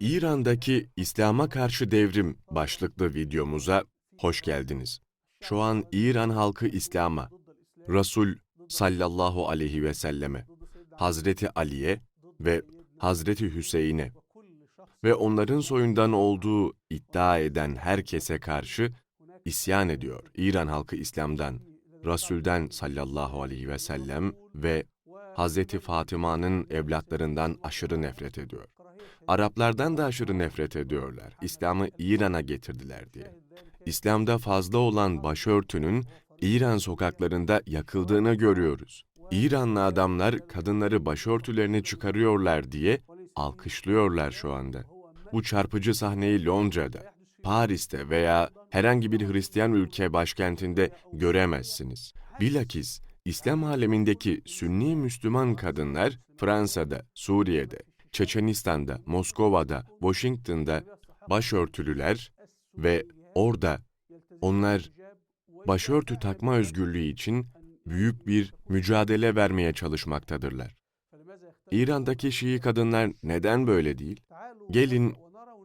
İran'daki İslam'a karşı devrim başlıklı videomuza hoş geldiniz. Şu an İran halkı İslam'a, Resul sallallahu aleyhi ve selleme, Hazreti Ali'ye ve Hazreti Hüseyin'e ve onların soyundan olduğu iddia eden herkese karşı isyan ediyor. İran halkı İslam'dan, Resul'den sallallahu aleyhi ve sellem ve Hazreti Fatıma'nın evlatlarından aşırı nefret ediyor. Araplardan da aşırı nefret ediyorlar. İslam'ı İran'a getirdiler diye. İslam'da fazla olan başörtünün İran sokaklarında yakıldığını görüyoruz. İranlı adamlar kadınları başörtülerini çıkarıyorlar diye alkışlıyorlar şu anda. Bu çarpıcı sahneyi Londra'da, Paris'te veya herhangi bir Hristiyan ülke başkentinde göremezsiniz. Bilakis İslam alemindeki Sünni Müslüman kadınlar Fransa'da, Suriye'de, Çeçenistan'da, Moskova'da, Washington'da başörtülüler ve orada onlar başörtü takma özgürlüğü için büyük bir mücadele vermeye çalışmaktadırlar. İran'daki Şii kadınlar neden böyle değil? Gelin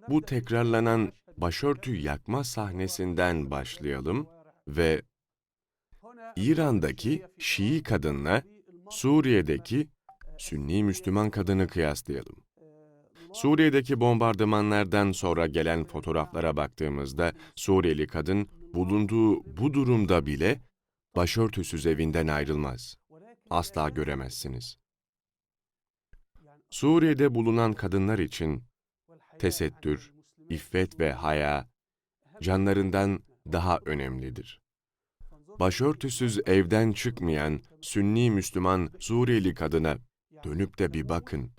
bu tekrarlanan başörtü yakma sahnesinden başlayalım ve İran'daki Şii kadınla Suriye'deki Sünni Müslüman kadını kıyaslayalım. Suriye'deki bombardımanlardan sonra gelen fotoğraflara baktığımızda Suriyeli kadın bulunduğu bu durumda bile başörtüsüz evinden ayrılmaz. Asla göremezsiniz. Suriye'de bulunan kadınlar için tesettür, iffet ve haya canlarından daha önemlidir. Başörtüsüz evden çıkmayan Sünni Müslüman Suriyeli kadına dönüp de bir bakın.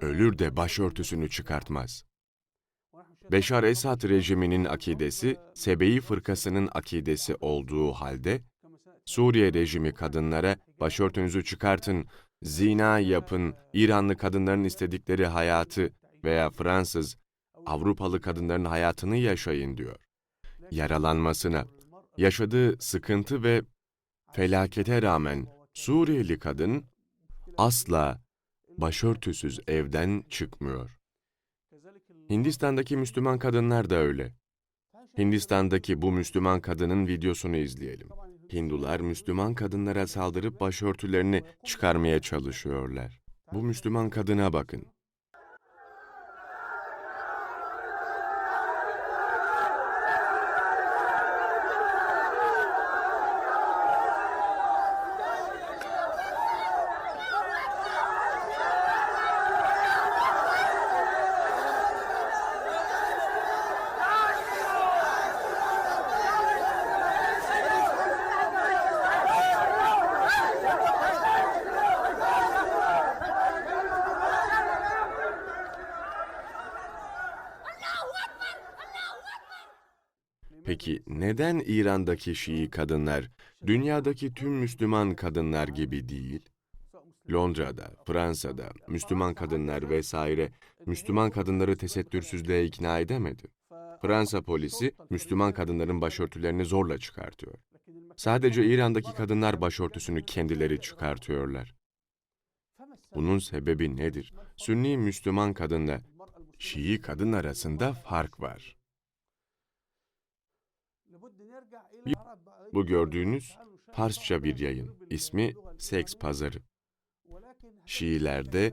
Ölür de başörtüsünü çıkartmaz. Beşar Esad rejiminin akidesi, Sebeyi fırkasının akidesi olduğu halde, Suriye rejimi kadınlara başörtünüzü çıkartın, zina yapın, İranlı kadınların istedikleri hayatı veya Fransız, Avrupalı kadınların hayatını yaşayın diyor. Yaralanmasına, yaşadığı sıkıntı ve felakete rağmen Suriyeli kadın asla başörtüsüz evden çıkmıyor. Hindistan'daki Müslüman kadınlar da öyle. Hindistan'daki bu Müslüman kadının videosunu izleyelim. Hindular Müslüman kadınlara saldırıp başörtülerini çıkarmaya çalışıyorlar. Bu Müslüman kadına bakın. Peki neden İran'daki Şii kadınlar dünyadaki tüm Müslüman kadınlar gibi değil? Londra'da, Fransa'da Müslüman kadınlar vesaire Müslüman kadınları tesettürsüzlüğe ikna edemedi. Fransa polisi Müslüman kadınların başörtülerini zorla çıkartıyor. Sadece İran'daki kadınlar başörtüsünü kendileri çıkartıyorlar. Bunun sebebi nedir? Sünni Müslüman kadınla Şii kadın arasında fark var. Bu gördüğünüz Farsça bir yayın. İsmi Seks Pazarı. Şiilerde,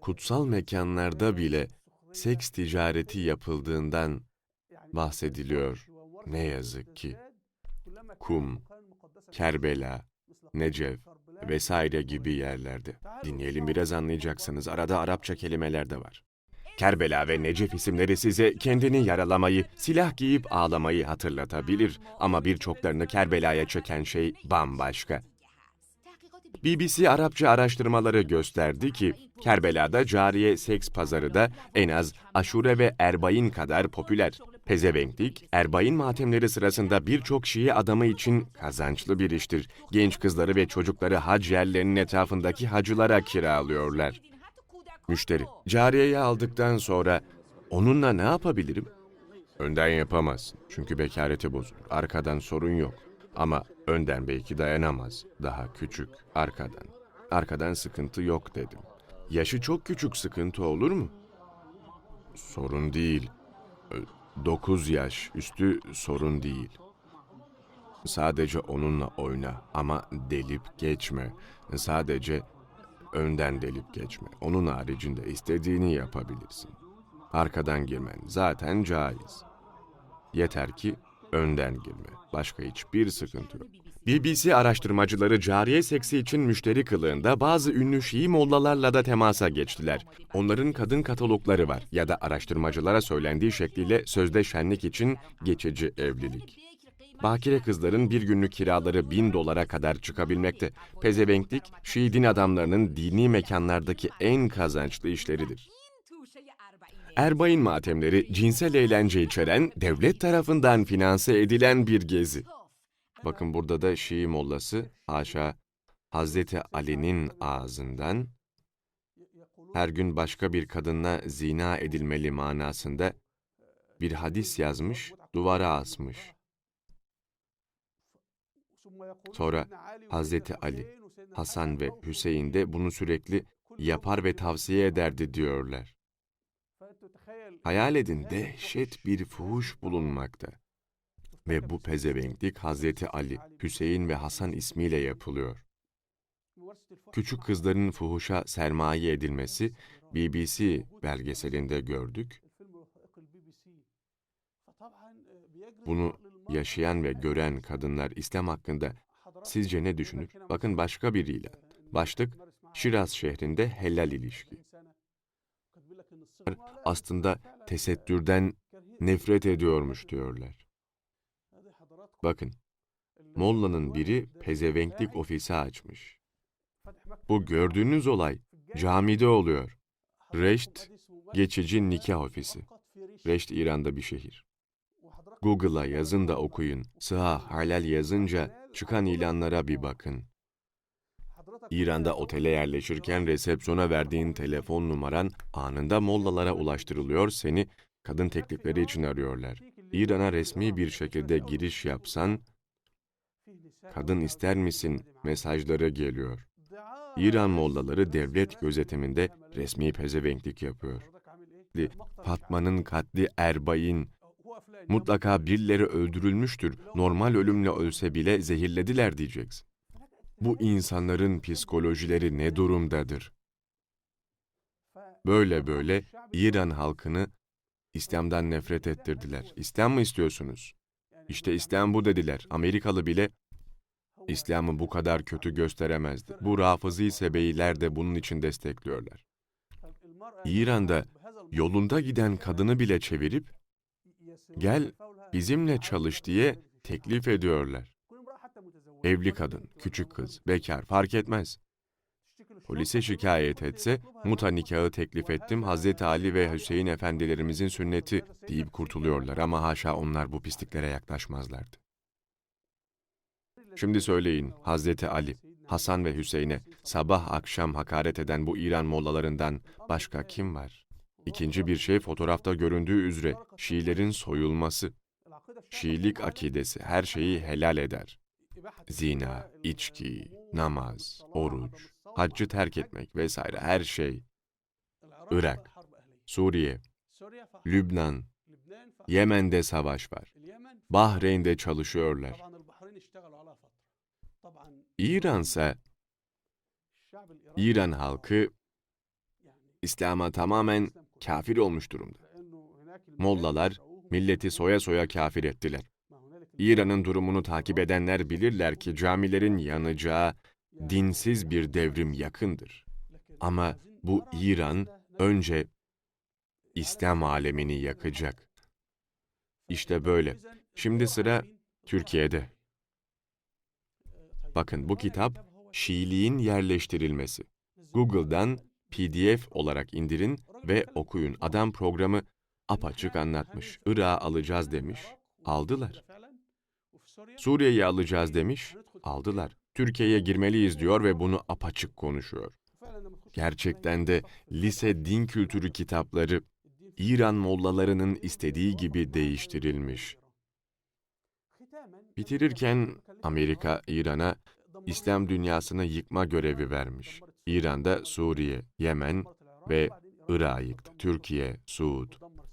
kutsal mekanlarda bile seks ticareti yapıldığından bahsediliyor. Ne yazık ki. Kum, Kerbela, Necef vesaire gibi yerlerde. Dinleyelim biraz anlayacaksınız. Arada Arapça kelimeler de var. Kerbela ve Necef isimleri size kendini yaralamayı, silah giyip ağlamayı hatırlatabilir ama birçoklarını Kerbela'ya çeken şey bambaşka. BBC Arapça araştırmaları gösterdi ki Kerbela'da cariye seks pazarı da en az aşure ve erbain kadar popüler. Pezevenklik, erbain matemleri sırasında birçok Şii adamı için kazançlı bir iştir. Genç kızları ve çocukları hac yerlerinin etrafındaki hacılara kiralıyorlar. Müşteri, cariyeyi aldıktan sonra onunla ne yapabilirim? Önden yapamazsın. Çünkü bekareti bozulur. Arkadan sorun yok. Ama önden belki dayanamaz. Daha küçük. Arkadan. Arkadan sıkıntı yok dedim. Yaşı çok küçük sıkıntı olur mu? sorun değil. 9 yaş üstü sorun değil. Sadece onunla oyna ama delip geçme. Sadece önden delip geçme. Onun haricinde istediğini yapabilirsin. Arkadan girmen zaten caiz. Yeter ki önden girme. Başka hiçbir sıkıntı yok. BBC araştırmacıları cariye seksi için müşteri kılığında bazı ünlü Şii mollalarla da temasa geçtiler. Onların kadın katalogları var ya da araştırmacılara söylendiği şekliyle sözde şenlik için geçici evlilik. Bakire kızların bir günlük kiraları bin dolara kadar çıkabilmekte. Pezevenklik, Şii din adamlarının dini mekanlardaki en kazançlı işleridir. Erbain matemleri cinsel eğlence içeren, devlet tarafından finanse edilen bir gezi. Bakın burada da Şii mollası, haşa, Hazreti Ali'nin ağzından her gün başka bir kadınla zina edilmeli manasında bir hadis yazmış, duvara asmış. Sonra Hazreti Ali, Hasan ve Hüseyin de bunu sürekli yapar ve tavsiye ederdi diyorlar. Hayal edin dehşet bir fuhuş bulunmakta. Ve bu pezevenklik Hazreti Ali, Hüseyin ve Hasan ismiyle yapılıyor. Küçük kızların fuhuşa sermaye edilmesi BBC belgeselinde gördük. Bunu yaşayan ve gören kadınlar İslam hakkında sizce ne düşünür? Bakın başka bir ilan. Başlık, Şiraz şehrinde helal ilişki. Aslında tesettürden nefret ediyormuş diyorlar. Bakın, Molla'nın biri pezevenklik ofisi açmış. Bu gördüğünüz olay camide oluyor. Reşt, geçici nikah ofisi. Reşt İran'da bir şehir. Google'a yazın da okuyun. Sıha halal yazınca çıkan ilanlara bir bakın. İran'da otele yerleşirken resepsiyona verdiğin telefon numaran anında mollalara ulaştırılıyor, seni kadın teklifleri için arıyorlar. İran'a resmi bir şekilde giriş yapsan, kadın ister misin mesajları geliyor. İran mollaları devlet gözetiminde resmi pezevenklik yapıyor. Fatma'nın katli Erbay'in mutlaka birileri öldürülmüştür, normal ölümle ölse bile zehirlediler diyeceksin. Bu insanların psikolojileri ne durumdadır? Böyle böyle İran halkını İslam'dan nefret ettirdiler. İslam mı istiyorsunuz? İşte İslam bu dediler. Amerikalı bile İslam'ı bu kadar kötü gösteremezdi. Bu rafızi sebeyler de bunun için destekliyorlar. İran'da yolunda giden kadını bile çevirip gel bizimle çalış diye teklif ediyorlar. Evli kadın, küçük kız, bekar fark etmez. Polise şikayet etse, muta nikahı teklif ettim, Hazreti Ali ve Hüseyin efendilerimizin sünneti deyip kurtuluyorlar ama haşa onlar bu pisliklere yaklaşmazlardı. Şimdi söyleyin Hazreti Ali, Hasan ve Hüseyin'e sabah akşam hakaret eden bu İran mollalarından başka kim var? İkinci bir şey fotoğrafta göründüğü üzere Şiilerin soyulması. Şiilik akidesi her şeyi helal eder. Zina, içki, namaz, oruç, haccı terk etmek vesaire her şey. Irak, Suriye, Lübnan, Yemen'de savaş var. Bahreyn'de çalışıyorlar. İran ise İran halkı İslam'a tamamen kafir olmuş durumda. Mollalar milleti soya soya kafir ettiler. İran'ın durumunu takip edenler bilirler ki camilerin yanacağı dinsiz bir devrim yakındır. Ama bu İran önce İslam alemini yakacak. İşte böyle. Şimdi sıra Türkiye'de. Bakın bu kitap Şiiliğin yerleştirilmesi. Google'dan PDF olarak indirin ve okuyun. Adam programı apaçık anlatmış. Irak'ı alacağız demiş. Aldılar. Suriye'yi alacağız demiş. Aldılar. Türkiye'ye girmeliyiz diyor ve bunu apaçık konuşuyor. Gerçekten de lise din kültürü kitapları İran mollalarının istediği gibi değiştirilmiş. Bitirirken Amerika İran'a İslam dünyasını yıkma görevi vermiş. İran'da Suriye, Yemen ve yıktı. Türkiye, Suud,